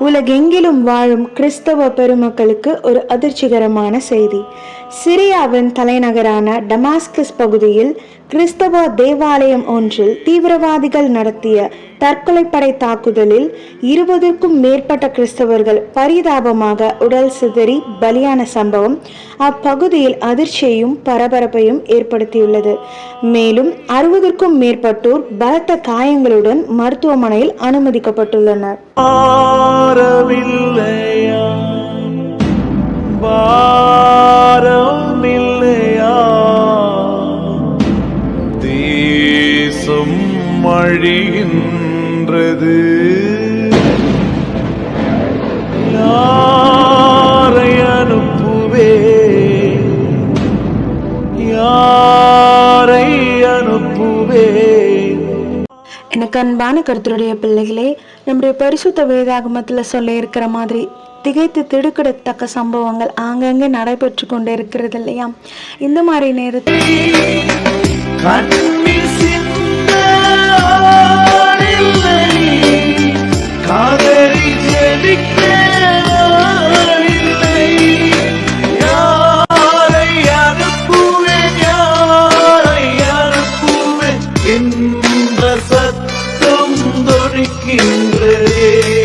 உலகெங்கிலும் வாழும் கிறிஸ்தவ பெருமக்களுக்கு ஒரு அதிர்ச்சிகரமான செய்தி. சிரியாவின் தலைநகரான டமாஸ்கஸ் பகுதியில் கிறிஸ்தவ தேவாலயம் ஒன்றில் தீவிரவாதிகள் நடத்திய தற்கொலைப்படை தாக்குதலில் இருபதுக்கும் மேற்பட்ட கிறிஸ்தவர்கள் பரிதாபமாக உடல் சிதறி பலியான சம்பவம் அப்பகுதியில் அதிர்ச்சியையும் பரபரப்பையும் ஏற்படுத்தியுள்ளது. மேலும் அறுபதுக்கும் மேற்பட்டோர் பலத்த காயங்களுடன் மருத்துவமனையில் அனுமதிக்கப்பட்டுள்ளனர். தேசம் அழிகின்றது யாரை அனுப்புவே யாரை அனுப்புவே எனக்கு அன்பான கருத்துடைய பிள்ளைகளே நம்முடைய பரிசுத்த வேதாகமத்தில் சொல்ல இருக்கிற மாதிரி திகைத்து திடுக்கிடத்தக்க சம்பவங்கள் ஆங்கங்கே நடைபெற்று கொண்டு இருக்கிறது இல்லையா இந்த மாதிரி நேரத்தில் என்ற சத்தம் தொடுக்கின்றதே.